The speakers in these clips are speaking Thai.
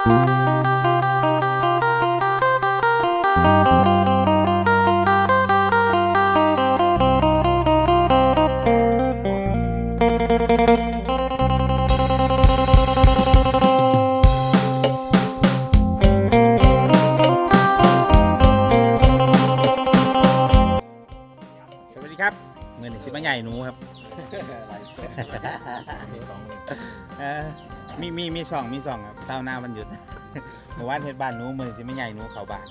สวัสดีครับเงินสิมาใหญ่หนูครับ เออมีมีมีช่องมีช่องครับเศร้าหน้าวันหยุดเมื่อวานเฮ็ดบ้านหนูมือสิมาใหญ่หนูเข้าบ้าน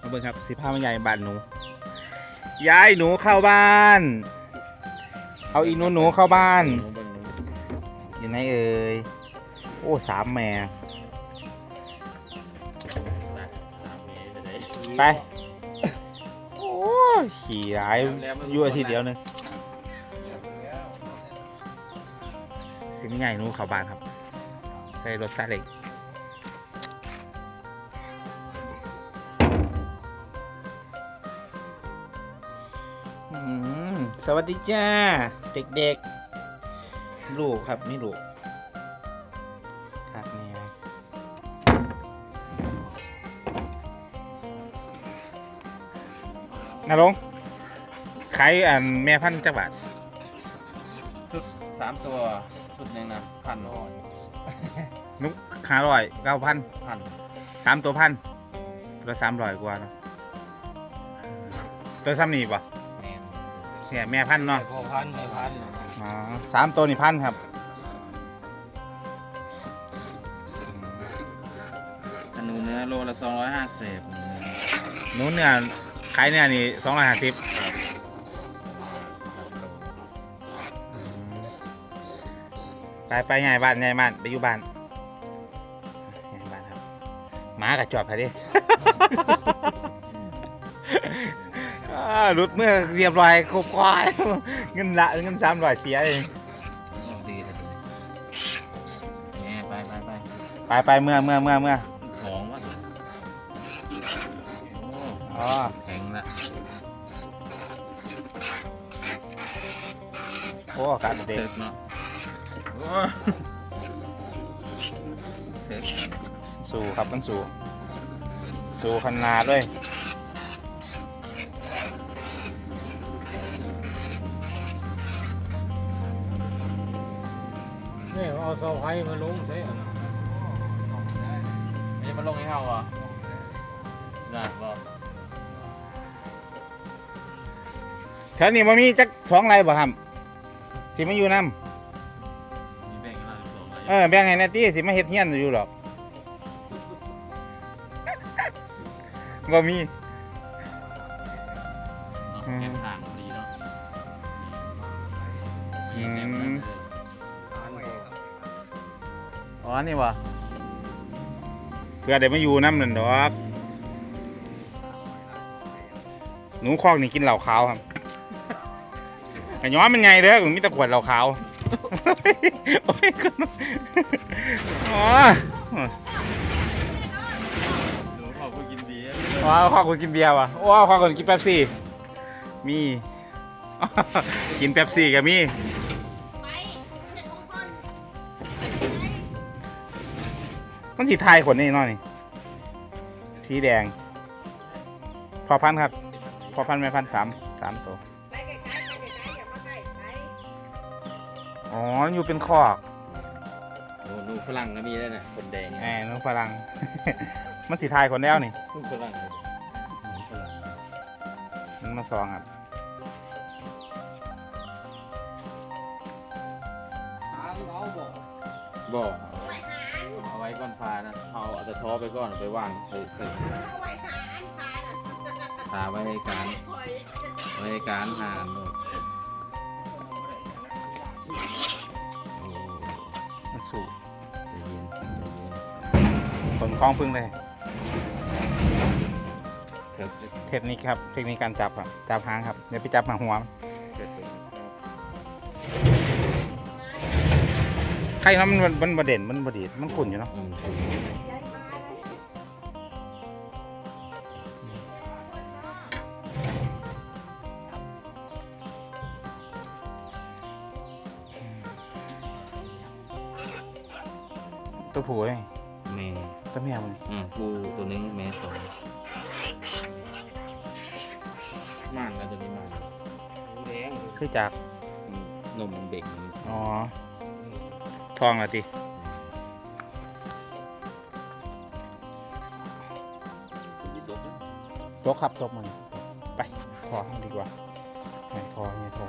มาเบิ่งครับสิพามาใหญ่บ้านหนูย้ายหนูเข้าบ้านเอาอีหนูหนูเข้าบ้านเบิ่งหนูอยู่ไหนเอ่ยโอ้สามแม่สามเมตรไปไหนไปโอ้ยขี่หายยั่วทีเดียวหนึง สิมาใหญ่นูเขาบานครับ ใส่รถซาเล็กสวัสดีจ้า เด็กๆ ลูกครับนี่ลูกครับนี่เลยนาลงขายอันแม่พันธุ์จักบาทชุดสามตัว ชุดหนึงนะพันร้อยนุกห้าร้อยเก้าพันพันสามตัวพันตัวสามร้อยกว่าเนาะตัวซ้ำนี่ปะแม่นเนี่ยแม่พันธุ์เนาะพอพันไม่พันอ๋อสามตัวนี่พันครับขนูเนื้อโลละสองร้อยห้าสิบหนู้นเนี่ยขายเนี่ยนี่สองร้อยห้าสิบ ไปไปไงบ้านไงบ้านไปอยู่บ้านไงบ้านครับหมากับจอดไปดิอ่าหลุดเมื่อเรียบร้อยครบควายเงินละเงินสามร้อยเสียเองโอ้ดีเลยแง่ไปไปไปไปไปเมื่อเมื่อเมื่อเมื่อของวะโอ้อ๋อแข็งละโอ้อากาศเด็เด็กกเนาะโอ้เด็ก สู่ครับมันสู่ สู่ขนาดด้วยนี่เอาเสาไฟมาลงใช่ไหมไม่มาลงให้เฮาอะน่ะบอกแถวนี้มันมีจักสองไรบ่ครับสิมาอยู่น้มี เออแบ่งให้แนาตี้สิมาเฮ็ดเฮียนอยู่หรอกบ่มีเนาะแก้มทางดีเนาะอืมแก้มทางเลยอ๋อนี่วะเพื่อได้มาอยู่น้ำนั่นดอกหนูคอกนี่กินเหล้าขาวครับไอ้ย้อนมันไงเด้อมันมีแตะขวดเหล้าขาว โอ้ยอ๋อหนูขอพูดกินเบียร์ว้าวข้าวคนกินเบียร์ว่ะว้าวข้าวคนกินเป๊ปซี่ มี กินเป๊ปซี่ก็มีมันสีไทายขนนี่น้อยนี่ สีแดง พอพันครับ พอพันธุ์แม่พันสามสามตัว อ๋อ อยู่เป็นคอกหนูหนูฝรั่งก็มีได้น่ะคนแดงแหมเนี่ยน้องฝรั่ง มันสีไทายขนแล้วนี่หนูฝรั่งเลยหนูฝรั่งมันมาซองครับเอาบอกบอกไหวหานเอาไว้ก่อนพานะเอาเอาแต่ท้อไปก่อนไปวางไปไปเอาไหวหานพาน่ะตาไว้ให้การคอยไว้ให้การหานหนู ขนคล้องพึ่งเลยเถิดเทคนิคครับ เทคนิคการจับครับจับหางครับเดี๋ยวไปจับหางหัวมันเถิดเถิดใครเนาะมันมันบดเด่นมันบดีดมันขุ่นอยู่เนาะอืมใจมาเลยตัวผู้เลย แแม่ก็แม่มันอืมปูตัวนึงแม่สองม่านแล้วตัวนี้ม่านหนูแดงคือจากอืมนมเด็กมันอ๋อทองละติมีดกนะตกครับตกมันไปพอดีกว่าไม่พอไม่พอ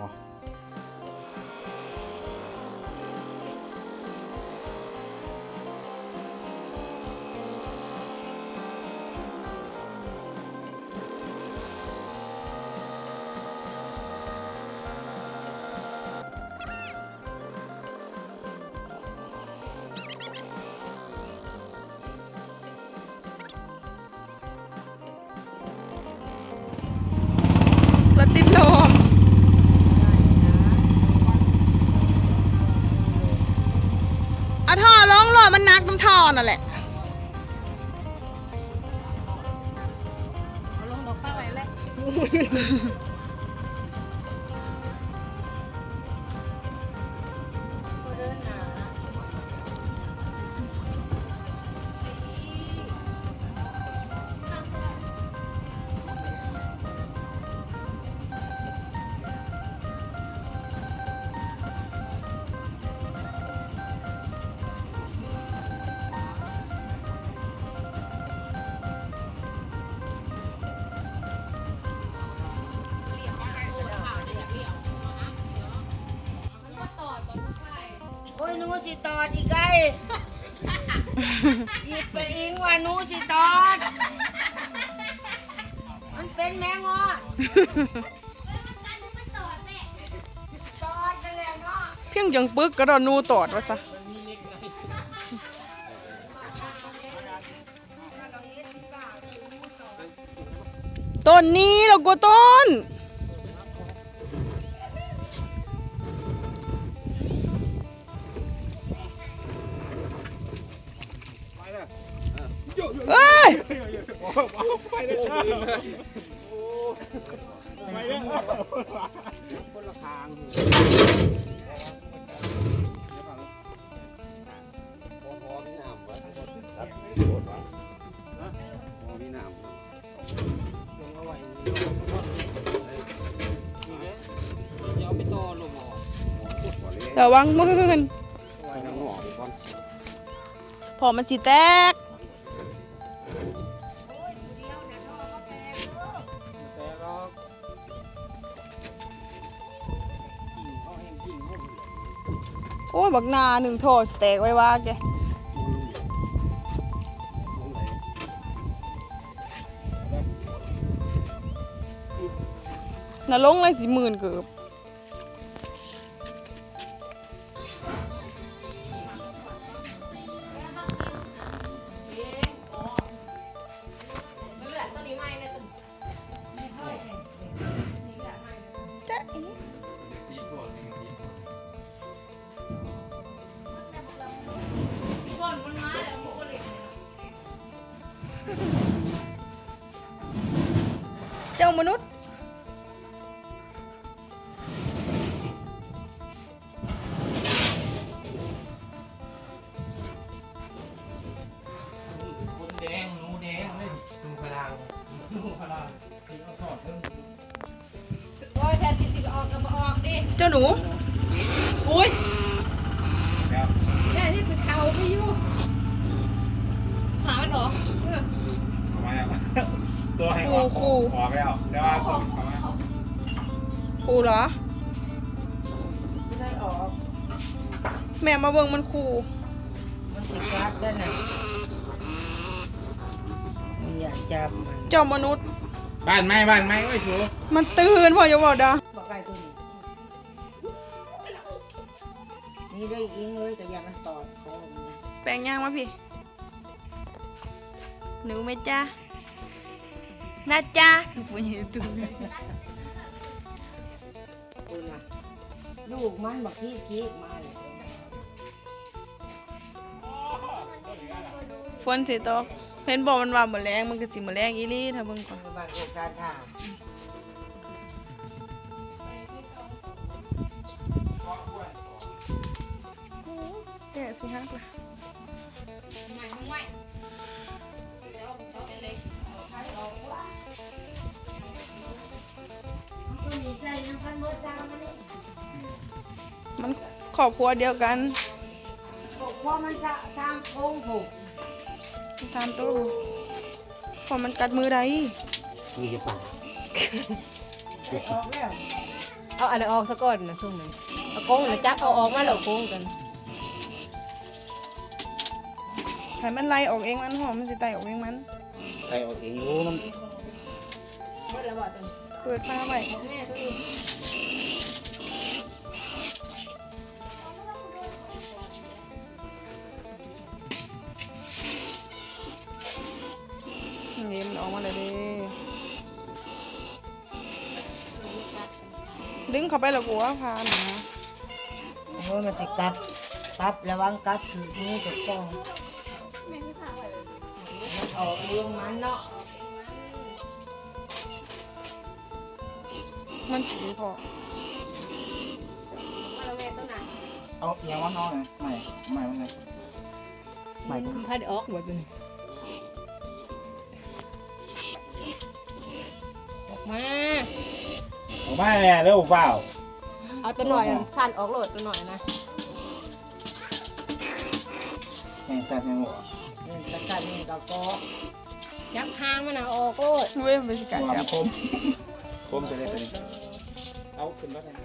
ติดลมอะท่อร้องรอมันนักน้ำท่อนั่นแหละ หนูสิตอดอีกไงหยิบไปอิงว่าหนูสิตอด มันเป็นแมงงอดตอดไปแล้วเนาะเพียงยังปึกกระโดดนูตอดวะซะต้นนี้เรากลัวต้น ระวังมืนพอมันสิแตกโอ้ยบักนาหนึ่งโถสแตกไว้ว่าแกน่ะลงเลยสิหมื่นเกือบ ตัวให้คอรูอกครูออกแล้วแต่ว่าตัวเขาไม่ครูเหรอ ไม่ได้ออกแม่มาเบิ่งมันครูมันสิกัดได้น่ะมันอยากจับมันเจ้ามนุษย์ บ้านไม้บ้านไม้เอ้ยชูมันตื่นพออย่าบอกดาบอกไก่ตัวนี้นี่ได้อิงเลยกับยามันตอดคอมันนะแปลงย่างมาพี่หนูไหมจ้า นะจ้าคือผู้หญิงตื่นคุณน่ะลูกมันบอกขี้ขี้มาเลยฝนสิตกเห็นบอกมันว่าหมดแรงมันก็สิหมดแรงอีหลี่ถ้าเบิ่งก่อนคือบ้านโอกการท่าแกะสิฮักล่ะ มันขครอบครัวเดียวกันบอกวมันจะตามโค้งผูกตามตู้พอมันกัดมือได้มีจะปากเอาอกแล้วอาอะไรออกซะก่อนนะช่วงนี้เอาโค้งนะจับเอาออกมาหล้วโค้งกันให้มันไล่ออกเองมันหอมมันสิไตออกเองมันไตออกเองรู้มั้วเปิดฟ้าไว้ ดึงเข้าไปแล้วกูว่าพาหนาโอ้ยมันจะกัดกัดระวังกัดถือมือจะกล้องมันออกเรื่องมันเนาะมันสีพอเอาเอียงว่าน้องไงไม่ไม่มันไงไม่ถ้าได้ออกหมดเลยออกมา มไม่แน่เร็วเปล่าเอาตัวหน่อยสั่นออกโหลดตัวหน่อยนะแข่งซ่าแข่งหัวนี่กระกัดนี่ก็ก็จับหางมันเอาออกโลดเว้ยมันเป็นสิกัดหัวจัมับนคมคมจะได้เป็นเอาขึ้นรถเลย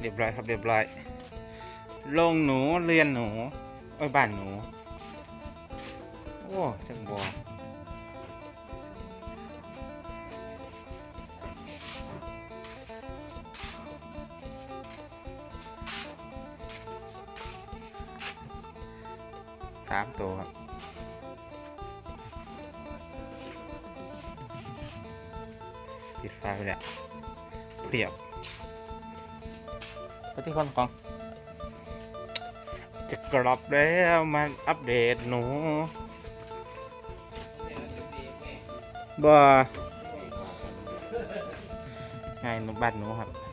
เรียบร้อยครับเรียบร้อย ลงหนูเรียนหนู เอ้ยบ้านหนู โอ้จังบัว สามตัวครับปิดไฟไปแล้วเรียบปฏิคนของ จะกลับแล้วมาอัปเดตหนูบ่ไงหนูบ้านหนูครับ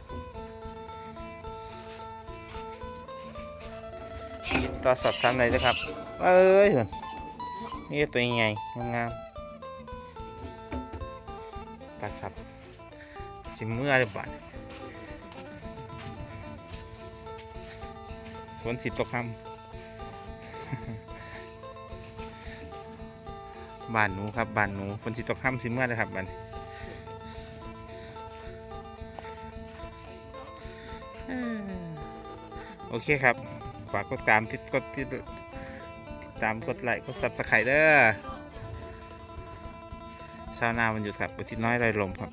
ติดต่อสอบถามอะไรด้วยครับเอ้ยนี่ตัวใหญ่งามๆตัดครับ สิเมื่อหรือเปล่าฝนสิตกคำบ้านหนูครับบ้านหนูฝนสิตกค่ำสิเมื่อเลยครับบ้านโอเคครับ ฝากกดตามติดกดติดตามกดไลค์กดซับสไครต์เด้อชาวนาวันหยุดครับอุทิศน้อยลอยลมครับ